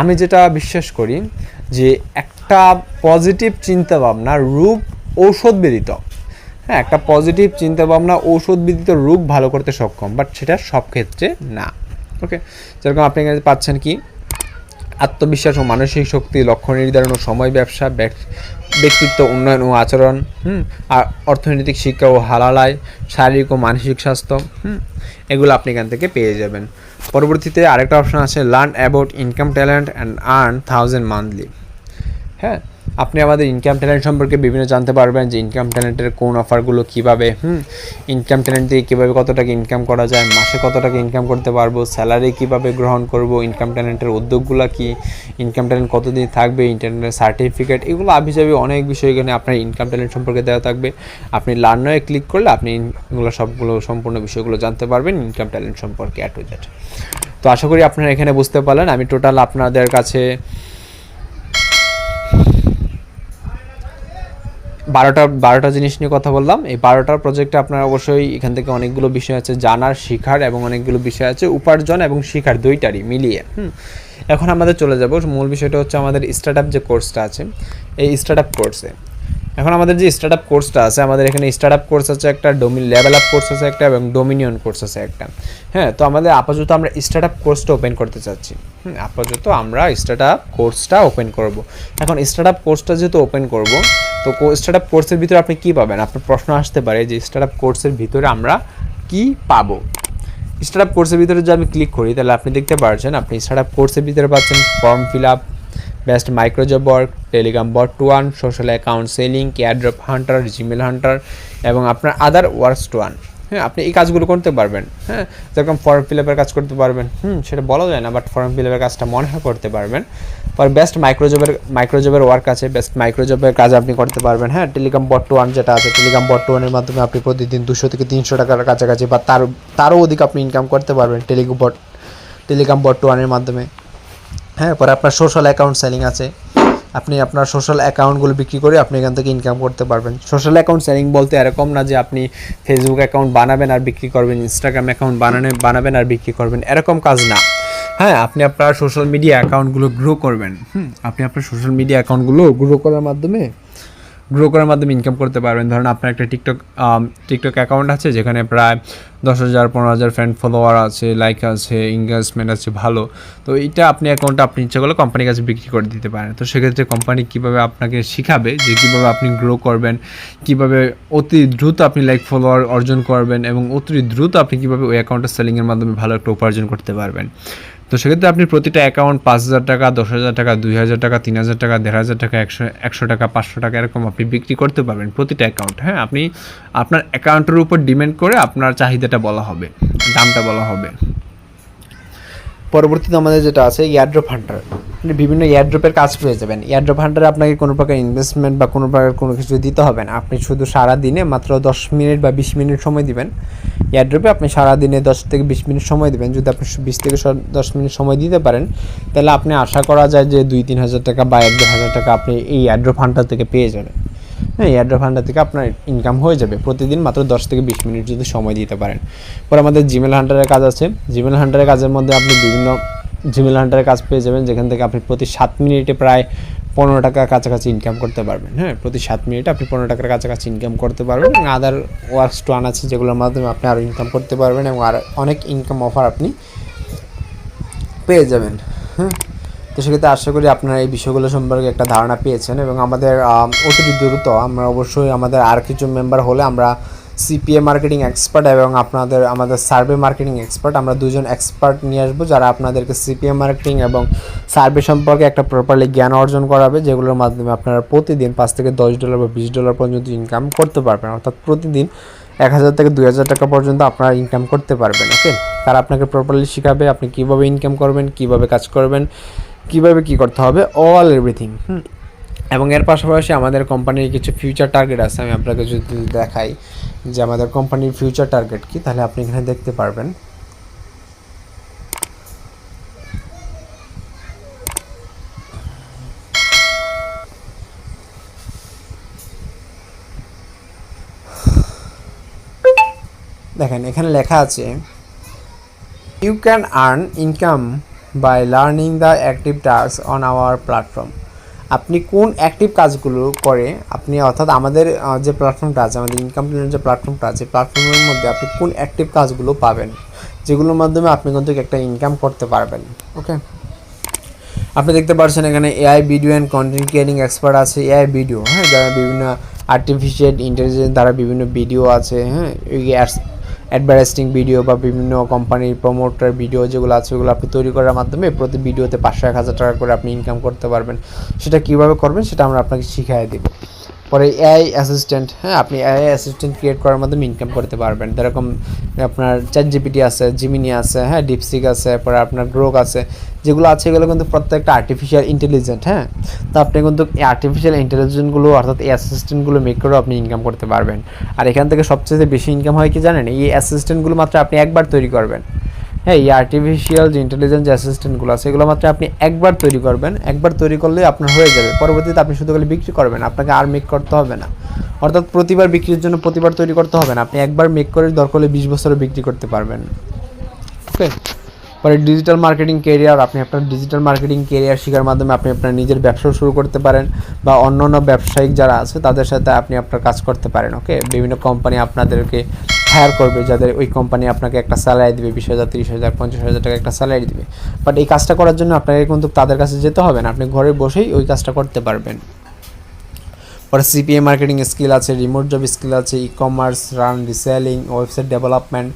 আমি যেটা বিশ্বাস করি যে একটা পজিটিভ চিন্তা ভাবনা রূপ ঔষধ ব্যতীত। হ্যাঁ একটা পজিটিভ চিন্তা ভাবনা ঔষধ ব্যতীত রোগ ভালো করতে সক্ষম বাট সেটা সব ক্ষেত্রে না। ওকে যেরকম আপনি এখানে পাচ্ছেন কি, আত্মবিশ্বাস ও মানসিক শক্তি, লক্ষ্য নির্ধারণ ও সময় ব্যবসা ব্যক্তিত্ব উন্নয়ন ও আচরণ, হুম? আর অর্থনৈতিক শিক্ষা ও হালালায় শারীরিক ও মানসিক স্বাস্থ্য, হুম? এগুলো আপনি এখান থেকে পেয়ে যাবেন। পরবর্তীতে আরেকটা অপশান আছে learn about income talent and earn thousand monthly হ্যাঁ আপনি আমাদের ইনকাম ট্যালেন্ট সম্পর্কে বিভিন্ন জানতে পারবেন যে ইনকাম ট্যালেন্টের কোন অফারগুলো কীভাবে, হুম? ইনকাম ট্যালেন্ট দিয়ে কীভাবে কত টাকা ইনকাম করা যায়, মাসে কত টাকা ইনকাম করতে পারব স্যালারি কীভাবে গ্রহণ করব ইনকাম ট্যালেন্টের উদ্যোগগুলো কী ইনকাম ট্যালেন্ট কতদিন থাকবে ইন্টারনেটের সার্টিফিকেট এগুলো আবিজাবি অনেক বিষয় এখানে আপনার ইনকাম ট্যালেন্ট সম্পর্কে দেওয়া থাকবে। আপনি লার্নারে ক্লিক করলে আপনি এগুলো সবগুলো সম্পূর্ণ বিষয়গুলো জানতে পারবেন ইনকাম ট্যালেন্ট সম্পর্কে অ্যাট টু তো আশা করি আপনারা এখানে বুঝতে পারলেন। আমি টোটাল আপনাদের কাছে বারোটা বারোটা জিনিস নিয়ে কথা বললাম। এই বারোটার প্রজেক্টে আপনারা অবশ্যই এখান থেকে অনেকগুলো বিষয় আছে, জানার, শিখার এবং অনেকগুলো বিষয় আছে, উপার্জন এবং শিখার দুইটারই মিলিয়ে। হুম। এখন আমাদের চলে যাব। মূল বিষয়টা হচ্ছে আমাদের স্টার্ট যে কোর্সটা আছে, এই স্টার্ট আপ কোর্সে এখন আমাদের যে স্টার্ট আপ কোর্সটা আছে, আমাদের এখানে স্টার্ট আপ কোর্স আছে একটা ডোমি লেভেল আপ কোর্স আছে একটা এবং ডোমিনিয়ন কোর্স আছে একটা। হ্যাঁ তো আমাদের আপাতত আমরা স্টার্ট আপ কোর্সটা ওপেন করতে চাচ্ছি। আপাতত আমরা স্টার্ট আপ কোর্সটা ওপেন করব। এখন স্টার্ট আপ কোর্সটা যেহেতু ওপেন করব, তো স্টার্ট আপ কোর্সের ভিতরে আপনি কী পাবেন? আপনার প্রশ্ন আসতে পারে যে স্টার্ট আপ কোর্সের ভিতরে আমরা কি পাবো? স্টার্ট আপ কোর্সের ভিতরে যদি আমি ক্লিক করি, তাহলে আপনি দেখতে পাচ্ছেন আপনি স্টার্ট আপ কোর্সের ভিতরে পাচ্ছেন form fill up best microjob work Telegram bot two one social account selling airdrop hunter, Gmail hunter এবং আপনার আদার ওয়ার্কস টু ওয়ান হ্যাঁ আপনি এই কাজগুলো করতে পারবেন। হ্যাঁ যেরকম ফর্ম ফিল আপের কাজ করতে পারবেন। হুম, সেটা বলা যায় না বাট ফর্ম ফিল আপের কাজটা মনে হয় করতে পারবেন। পর বেস্ট মাইক্রোজবের মাইক্রোজবের ওয়ার্ক আছে বেস্ট মাইক্রোজবের কাজ আপনি করতে পারবেন। হ্যাঁ টেলিগ্রাম বট ওয়ান যেটা আছে, টেলিগ্রাম বট ওয়ানের মাধ্যমে আপনি প্রতিদিন দুশো থেকে তিনশো টাকার কাছাকাছি বা তার, তারও অধিক আপনি ইনকাম করতে পারবেন। টেলিগ্রাম বট টেলিগ্রাম বট ওয়ানের মাধ্যমে। হ্যাঁ পরে আপনার সোশ্যাল অ্যাকাউন্ট সেলিং আছে। আপনি আপনার সোশ্যাল অ্যাকাউন্টগুলো বিক্রি করে আপনি এখান থেকে ইনকাম করতে পারবেন। সোশ্যাল অ্যাকাউন্ট সেলিং বলতে এরকম না যে আপনি ফেসবুক অ্যাকাউন্ট বানাবেন আর বিক্রি করবেন ইনস্টাগ্রাম অ্যাকাউন্ট বানানে, বানাবেন আর বিক্রি করবেন। এরকম কাজ না। হ্যাঁ আপনি আপনার সোশ্যাল মিডিয়া অ্যাকাউন্টগুলো গ্রো করবেন। হুম, আপনি আপনার সোশ্যাল মিডিয়া অ্যাকাউন্টগুলো গ্রো করার মাধ্যমে গ্রো করার মাধ্যমে ইনকাম করতে পারবেন। ধরুন আপনার একটা টিকটক টিকটক অ্যাকাউন্ট আছে, যেখানে প্রায় দশ হাজার, পনেরো হাজার ফ্রেন্ড ফলোয়ার আছে লাইক আছে এঙ্গেজমেন্ট আছে, ভালো। তো এইটা আপনি অ্যাকাউন্টটা আপনি ইচ্ছা করলে কোম্পানির কাছে বিক্রি করে দিতে পারেন। তো সেক্ষেত্রে কোম্পানি কীভাবে আপনাকে শিখাবে যে কীভাবে আপনি গ্রো করবেন, কীভাবে অতি দ্রুত আপনি লাইক ফলোয়ার অর্জন করবেন এবং অতি দ্রুত আপনি কীভাবে ওই অ্যাকাউন্টটা সেলিংয়ের মাধ্যমে ভালো একটা উপার্জন করতে পারবেন। তো সেক্ষেত্রে আপনি প্রতিটা অ্যাকাউন্ট পাঁচ হাজার টাকা, দশ হাজার টাকা, দুই হাজার টাকা, তিন হাজার টাকা, দেড় হাজার টাকা, একশো একশো টাকা, পাঁচশো টাকা এরকম আপনি বিক্রি করতে পারবেন প্রতিটা অ্যাকাউন্ট হ্যাঁ আপনি আপনার অ্যাকাউন্টের উপর ডিমেন্ড করে আপনার চাহিদাটা বলা হবে, দামটা বলা হবে। পরবর্তীতে আমাদের যেটা আছে ইয়ারড্রপ হান্টার আপনি বিভিন্ন ইয়ারড্রপের কাজ পেয়ে যাবেন। ইয়ারড্রপ হান্টারে আপনাকে কোনো প্রকার ইনভেস্টমেন্ট বা কোনো প্রকার কোনো কিছু দিতে হবে না। আপনি শুধু সারা দিনে মাত্র দশ মিনিট বা বিশ মিনিট সময় দিবেন। ইয়ারড্রপে আপনি সারা দিনে দশ থেকে বিশ মিনিট সময় দিবেন। যদি আপনি বিশ থেকে দশ মিনিট সময় দিতে পারেন, তাহলে আপনি আশা করা যায় যে দুই, তিন হাজার টাকা বা এক দেড় হাজার টাকা আপনি এই ইয়ারড্রপ হান্টার থেকে পেয়ে যাবেন। হ্যাঁ এয়ারড্রপ হান্টার থেকে আপনার ইনকাম হয়ে যাবে। প্রতিদিন মাত্র দশ থেকে বিশ মিনিট যদি সময় দিতে পারেন। পরে আমাদের জিমেল হান্টারের কাজ আছে। জিমেল হান্টারের কাজের মধ্যে আপনি বিভিন্ন জিমেল হান্টারের কাজ পেয়ে যাবেন, যেখান থেকে আপনি প্রতি সাত মিনিটে প্রায় পনেরো টাকার কাছাকাছি ইনকাম করতে পারবেন। হ্যাঁ প্রতি সাত মিনিটে আপনি পনেরো টাকার কাছাকাছি ইনকাম করতে পারবেন এবং আদার ওয়ার্কস টোয়ান আছে, যেগুলোর মাধ্যমে আপনি আরও ইনকাম করতে পারবেন এবং আর অনেক ইনকাম অফার আপনি পেয়ে যাবেন। হ্যাঁ তো সেক্ষেত্রে আশা করি আপনারা এই বিষয়গুলো সম্পর্কে একটা ধারণা পেয়েছেন এবং আমাদের আম, অতি দ্রুত আমরা অবশ্যই আমাদের আর কিছু মেম্বার হলে আমরা সিপিএ মার্কেটিং এক্সপার্ট এবং আপনাদের আমাদের সার্ভে মার্কেটিং এক্সপার্ট আমরা দুজন এক্সপার্ট নিয়ে আসব যারা আপনাদেরকে সিপিএ মার্কেটিং এবং সার্ভে সম্পর্কে একটা প্রপারলি জ্ঞান অর্জন করাবে যেগুলোর মাধ্যমে আপনারা প্রতিদিন পাঁচ থেকে দশ ডলার বা বিশ ডলার পর্যন্ত ইনকাম করতে পারবেন। অর্থাৎ প্রতিদিন এক হাজার থেকে দুই হাজার টাকা পর্যন্ত আপনারা ইনকাম করতে পারবেন ওকে তারা আপনাকে প্রপারলি শেখাবে আপনি কীভাবে ইনকাম করবেন কীভাবে কাজ করবেন কীভাবে কী করতে হবে? অল এভরিথিং হুম? এবং এর পাশাপাশি আমাদের কোম্পানির কিছু ফিউচার টার্গেট আছে। আমি আপনাকে যদি দেখাই যে আমাদের কোম্পানির ফিউচার টার্গেট কি, তাহলে আপনি এখানে দেখতে পারবেন। দেখেন, এখানে লেখা আছে you can earn income by learning the active task on our platform আপনি কোন অ্যাক্টিভ কাজগুলো করে, আপনি অর্থাৎ আমাদের যে প্ল্যাটফর্মটা আছে, আমাদের ইনকাম প্ল্যানের যে প্ল্যাটফর্মটা আছে প্ল্যাটফর্মের মধ্যে আপনি কোন অ্যাক্টিভ কাজগুলো পাবেন, যেগুলোর মাধ্যমে আপনি কিন্তু একটা ইনকাম করতে পারবেন ওকে আপনি দেখতে পাচ্ছেন এখানে AI video and content creating expert আছে এআই ভিডিও হ্যাঁ? যারা বিভিন্ন আর্টিফিশিয়াল ইন্টেলিজেন্স দ্বারা বিভিন্ন ভিডিও আছে হ্যাঁ? অ্যাডভার্টাইজিং ভিডিও বা বিভিন্ন কোম্পানির প্রমোটার ভিডিও যেগুলো আছে, ওগুলো আপনি তৈরি করার মাধ্যমে প্রতি ভিডিওতে পাঁচশো এক হাজার টাকা করে আপনি ইনকাম করতে পারবেন। সেটা কীভাবে করবেন, সেটা আমরা আপনাকে শিখিয়ে দেবো। পরে এআই অ্যাসিস্ট্যান্ট হ্যাঁ আপনি এআই অ্যাসিস্ট্যান্ট ক্রিয়েট করার মাধ্যমে ইনকাম করতে পারবেন। যেরকম আপনার চ্যাট জিপিটি আছে জিমিনি আছে হ্যাঁ ডিপসিক আছে পরে আপনার গ্রোক আছে, যেগুলো আছে এগুলো কিন্তু প্রত্যেকটা আর্টিফিশিয়াল ইন্টেলিজেন্ট হ্যাঁ। তো আপনি কিন্তু এই আর্টিফিশিয়াল ইন্টেলিজেন্সগুলো অর্থাৎ এই অ্যাসিস্ট্যান্টগুলো মেক করেও আপনি ইনকাম করতে পারবেন। আর এখান থেকে সবচেয়ে বেশি ইনকাম হয় কি জানেন? এই অ্যাসিস্ট্যান্টগুলো মাত্র আপনি একবার তৈরি করবেন। হ্যাঁ এই আর্টিফিশিয়াল যে ইন্টেলিজেন্স অ্যাসিস্ট্যান্টগুলো আছে, এগুলো মাত্র আপনি একবার তৈরি করবেন। একবার তৈরি করলে আপনার হয়ে যাবে। পরবর্তীতে আপনি শুধু খালি বিক্রি করবেন, আপনাকে আর মেক করতে হবে না। অর্থাৎ প্রতিবার বিক্রির জন্য প্রতিবার তৈরি করতে হবে না। আপনি একবার মেক করে দরকার হলে বিশ বছরও বিক্রি করতে পারবেন। ওকে পরে ডিজিটাল মার্কেটিং কেরিয়ার আপনি আপনার ডিজিটাল মার্কেটিং কেরিয়ার শেখার মাধ্যমে আপনি আপনার নিজের ব্যবসাও শুরু করতে পারেন বা অন্য অন্য ব্যবসায়িক যারা আছে, তাদের সাথে আপনি আপনার কাজ করতে পারেন। ওকে বিভিন্ন কোম্পানি আপনাদেরকে হায়ার করবে, যাদের ওই কোম্পানি আপনাকে একটা স্যালারি দেবে, বিশ হাজার, তিরিশ হাজার, পঞ্চাশ হাজার টাকা একটা স্যালারি দেবে। বাট এই কাজটা করার জন্য আপনাকে কিন্তু তাদের কাছে যেতে হবে না, আপনি ঘরে বসেই ওই কাজটা করতে পারবেন। পরে সিপিএ মার্কেটিং স্কিল আছে রিমোট জব স্কিল আছে ecommerce run reselling website development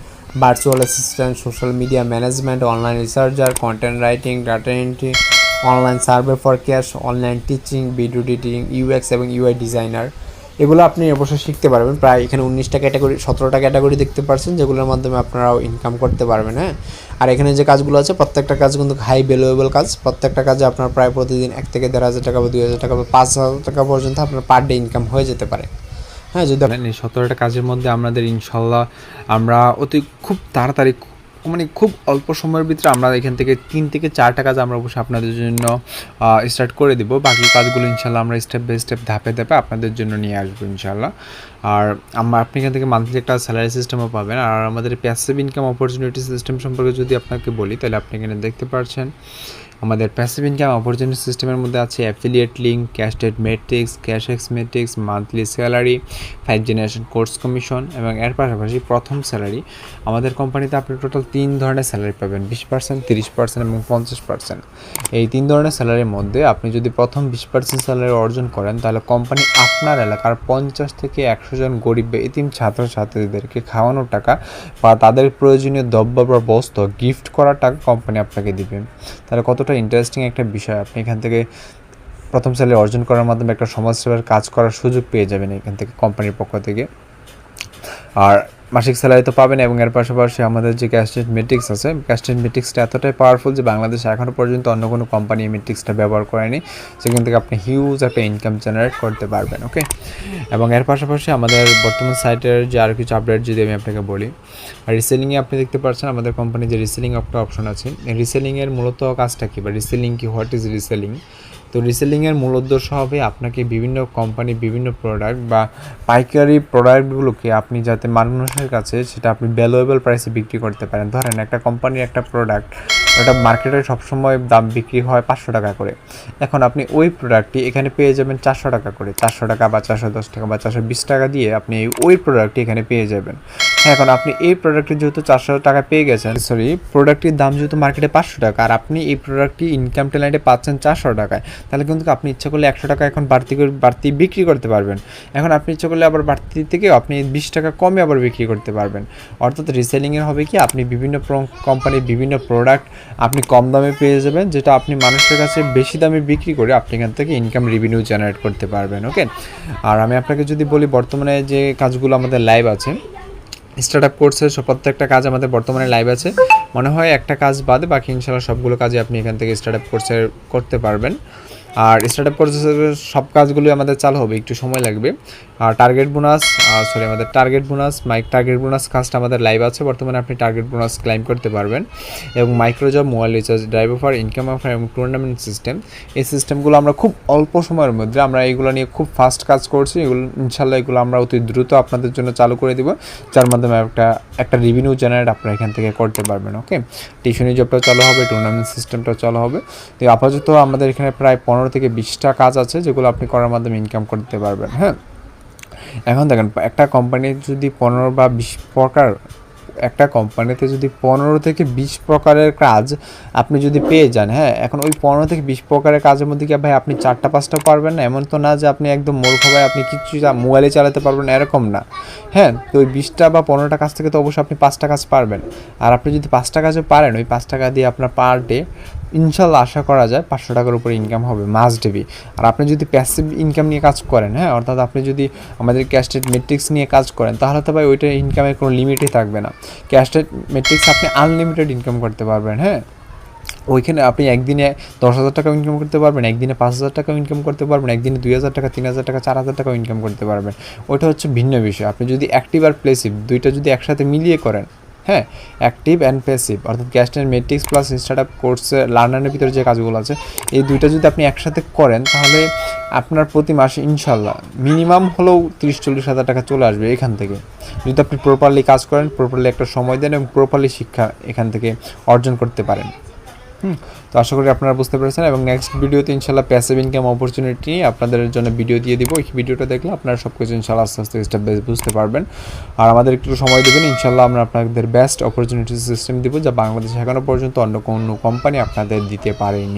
virtual assistant social media management online researcher content writing data entry online survey for cash online teaching video editing UX এবং ইউআই ডিজাইনার এগুলো আপনি অবশ্যই শিখতে পারবেন। প্রায় এখানে উনিশটা ক্যাটাগরি, সতেরোটা ক্যাটাগরি দেখতে পাচ্ছেন যেগুলোর মাধ্যমে আপনারাও ইনকাম করতে পারবেন হ্যাঁ? আর এখানে যে কাজগুলো আছে, প্রত্যেকটা কাজ কিন্তু হাই ভ্যালুয়েবল কাজ। প্রত্যেকটা কাজে আপনার প্রায় প্রতিদিন এক থেকে দেড় হাজার টাকা বা দুই হাজার টাকা বা পাঁচ হাজার টাকা পর্যন্ত আপনার পার ডে ইনকাম হয়ে যেতে পারে। হ্যাঁ যদি এই সতেরোটা কাজের মধ্যে আমাদের ইনশাল্লাহ আমরা অতি খুব তাড়াতাড়ি মানে খুব অল্প সময়ের ভিতরে আমরা এখান থেকে তিন থেকে চারটা কাজ আমরা অবশ্যই আপনাদের জন্য স্টার্ট করে দিব। বাকি কাজগুলো ইনশাল্লাহ আমরা স্টেপ বাই স্টেপ ধাপে ধাপে আপনাদের জন্য নিয়ে আসব ইনশাল্লাহ। আর আমরা, আপনি এখান থেকে মান্থলি একটা স্যালারি সিস্টেমও পাবেন। আর আমাদের প্যাসিভ ইনকাম অপরচুনিটি সিস্টেম সম্পর্কে যদি আপনাকে বলি, তাহলে আপনি এখানে দেখতে পাচ্ছেন আমাদের প্যাসিভ ইনকাম অপরচুনিটি সিস্টেমের মধ্যে আছে affiliate link cashted matrix cash X matrix monthly salary five generation course commission এবং এর পাশাপাশি প্রথম স্যালারি আমাদের কোম্পানিতে আপনি টোটাল তিন ধরনের স্যালারি পাবেন, বিশ পার্সেন্ট তিরিশ পার্সেন্ট এবং পঞ্চাশ পার্সেন্ট এই তিন ধরনের স্যালারির মধ্যে আপনি যদি প্রথম বিশ পার্সেন্ট স্যালারি অর্জন করেন, তাহলে কোম্পানি আপনার এলাকার পঞ্চাশ থেকে একশো জন গরিব বা এতিম ছাত্রছাত্রীদেরকে খাওয়ানোর টাকা বা তাদের প্রয়োজনীয় দ্রব্য বা বস্ত্র গিফট করার টাকা কোম্পানি আপনাকে দিবে। তাহলে কতটা ইন্টারেস্টিং একটা বিষয়। আপনি এখান থেকে প্রথম স্যালারি অর্জন করার মাধ্যমে একটা সমাজসেবার কাজ করার সুযোগ পেয়ে যাবেন এখান থেকে কোম্পানির পক্ষ থেকে। আর মাসিক স্যালারি তো পাবেন এবং এর পাশাপাশি আমাদের যে ক্যাস্টেড মেট্রিক্স আছে ক্যাস্টেড মেট্রিক্সটা এতটাই পাওয়ারফুল যে বাংলাদেশে এখনও পর্যন্ত অন্য কোনো কোম্পানি এই মেট্রিক্সটা ব্যবহার করেনি। সেখান থেকে আপনি হিউজ একটা ইনকাম জেনারেট করতে পারবেন ওকে এবং এর পাশাপাশি আমাদের বর্তমান সাইটের যে আর কিছু আপডেট যদি আমি আপনাকে বলি আর রিসেলিংয়ে আপনি দেখতে পাচ্ছেন আমাদের কোম্পানি যে রিসেলিং একটা অপশন আছে। রিসেলিংয়ের মূলত কাজটা কী বা রিসেলিং কি হোয়াট ইজ রিসেলিং তো রিসেলিংয়ের মূল উদ্দেশ্য হবে আপনাকে বিভিন্ন কোম্পানি বিভিন্ন প্রোডাক্ট বা পাইকারি প্রোডাক্টগুলোকে আপনি যাতে মানুষের কাছে সেটা আপনি ভ্যালুয়েবল প্রাইসে বিক্রি করতে পারেন। ধরেন একটা কোম্পানির একটা প্রোডাক্ট ওটা মার্কেটে সবসময় দাম বিক্রি হয় পাঁচশো টাকা করে। এখন আপনি ওই প্রোডাক্টটি এখানে পেয়ে যাবেন চারশো টাকা করে। চারশো টাকা বা চারশো দশ টাকা বা চারশো বিশ টাকা দিয়ে আপনি ওই প্রোডাক্টটি এখানে পেয়ে যাবেন। এখন আপনি এই প্রোডাক্টটি যেহেতু চারশো টাকা পেয়ে গেছেন সরি প্রোডাক্টটির দাম যেহেতু মার্কেটে পাঁচশো টাকা, আর আপনি এই প্রোডাক্টটি ইনকাম টেলাইটে পাচ্ছেন চারশো টাকায়, তাহলে কিন্তু আপনি ইচ্ছা করলে একশো টাকা এখন বাড়তি করে, বাড়তি বিক্রি করতে পারবেন। এখন আপনি ইচ্ছা করলে আবার বাড়তি থেকেও আপনি বিশ টাকা কমে আবার বিক্রি করতে পারবেন। অর্থাৎ রিসেলিংয়ের হবে কি, আপনি বিভিন্ন কোম্পানির বিভিন্ন প্রোডাক্ট আপনি কম দামে পেয়ে যাবেন, যেটা আপনি মানুষের কাছে বেশি দামে বিক্রি করে আপনি এখান থেকে ইনকাম রেভিনিউ জেনারেট করতে পারবেন ওকে আর আমি আপনাকে যদি বলি, বর্তমানে যে কাজগুলো আমাদের লাইভ আছে স্টার্ট আপ কোর্সের প্রত্যেকটা কাজ আমাদের বর্তমানে লাইভ আছে। মনে হয় একটা কাজ বাদে, বাকি ইনশাল্লাহ সবগুলো কাজে আপনি এখান থেকে স্টার্ট আপ কোর্সের করতে পারবেন। আর স্টার্ট আপ কোর্সের সব কাজগুলোই আমাদের চালু হবে, একটু সময় লাগবে। আর টার্গেট বোনাস সরি আমাদের টার্গেট বোনাস মাইক টার্গেট বোনাস কাজটা আমাদের লাইভ আছে, বর্তমানে আপনি টার্গেট বোনাস ক্লাইম করতে পারবেন। এবং microjob mobile recharge drive offer income offer এবং টুর্নামেন্ট সিস্টেম এই সিস্টেমগুলো আমরা খুব অল্প সময়ের মধ্যে আমরা এইগুলো নিয়ে খুব ফাস্ট কাজ করছি। এগুলো ইনশাল্লাহ এগুলো আমরা অতি দ্রুত আপনাদের জন্য চালু করে দেবো, যার মাধ্যমে একটা একটা রেভিনিউ জেনারেট আপনারা এখান থেকে করতে পারবেন ওকে টিউশনি জবটাও চালু হবে টুর্নামেন্ট সিস্টেমটাও চালু হবে। তো আপাতত আমাদের এখানে প্রায় পনেরো থেকে বিশটা কাজ আছে যেগুলো আপনি করার মাধ্যমে ইনকাম করতে পারবেন হ্যাঁ? এখন দেখেন, একটা কোম্পানির যদি পনেরো বা বিশ প্রকার, একটা কোম্পানিতে যদি পনেরো থেকে বিশ প্রকারের কাজ আপনি যদি পেয়ে যান হ্যাঁ? এখন ওই পনেরো থেকে বিশ প্রকারের কাজের মধ্যে কি ভাই আপনি চারটা, পাঁচটা পারবেন না? এমন তো না যে আপনি একদম মূর্খ ভাই, আপনি কিছু মোবাইলে চালাতে পারবেন, এরকম না। হ্যাঁ? তো ওই বিশটা বা পনেরোটা কাজ থেকে তো অবশ্যই আপনি পাঁচটা কাজ পারবেন। আর আপনি যদি পাঁচটা কাজও পারেন, ওই পাঁচ টাকা দিয়ে আপনার পার ডে ইনশাল্লাহ আশা করা যায় পাঁচশো টাকার উপরে ইনকাম হবে মাস ডেবি আর আপনি যদি প্যাসিভ ইনকাম নিয়ে কাজ করেন হ্যাঁ অর্থাৎ আপনি যদি আমাদের ক্যাস্টেড মেট্রিক্স নিয়ে কাজ করেন, তাহলে তো ভাই ওইটা ইনকামের কোনো লিমিটই থাকবে না। ক্যাশটেড মেট্রিক্স আপনি আনলিমিটেড ইনকাম করতে পারবেন হ্যাঁ। ওইখানে আপনি একদিনে দশ হাজার টাকা ইনকাম করতে পারবেন, একদিনে পাঁচ হাজার টাকা ইনকাম করতে পারবেন, একদিনে দুই হাজার টাকা, তিন হাজার টাকা, চার হাজার টাকা ইনকাম করতে পারবেন। ওইটা হচ্ছে ভিন্ন বিষয়। আপনি যদি অ্যাক্টিভ আর প্লেসিভ দুইটা যদি একসাথে মিলিয়ে করেন হ্যাঁ অ্যাক্টিভ অ্যান্ড প্যাসিভ অর্থাৎ cast and matrix plus startup কোর্সে লার্নারের ভিতরে যে কাজগুলো আছে, এই দুইটা যদি আপনি একসাথে করেন, তাহলে আপনার প্রতি মাসে ইনশাল্লাহ মিনিমাম হলেও তিরিশ, চল্লিশ হাজার টাকা চলে আসবে এখান থেকে। যদি আপনি প্রপারলি কাজ করেন প্রপারলি একটা সময় দেন এবং প্রপারলি শিক্ষা এখান থেকে অর্জন করতে পারেন। তো আশা করি আপনারা বুঝতে পেরেছেন এবং নেক্সট ভিডিওতে ইনশাল্লাহ প্যাসিভ ইনকাম অপরচুনিটি আপনাদের জন্য ভিডিও দিয়ে দিব। এই ভিডিওটা দেখলে আপনারা সব কিছু ইনশাল্লাহ আস্তে আস্তে স্টেপ বাই বুঝতে পারবেন। আর আমাদের একটু সময় দেবেন ইনশাল্লাহ আমরা আপনাদের বেস্ট অপরচুনিটি সিস্টেম দিব, যা বাংলাদেশে এখনও পর্যন্ত অন্য কোনো কোম্পানি আপনাদের দিতে পারেনি।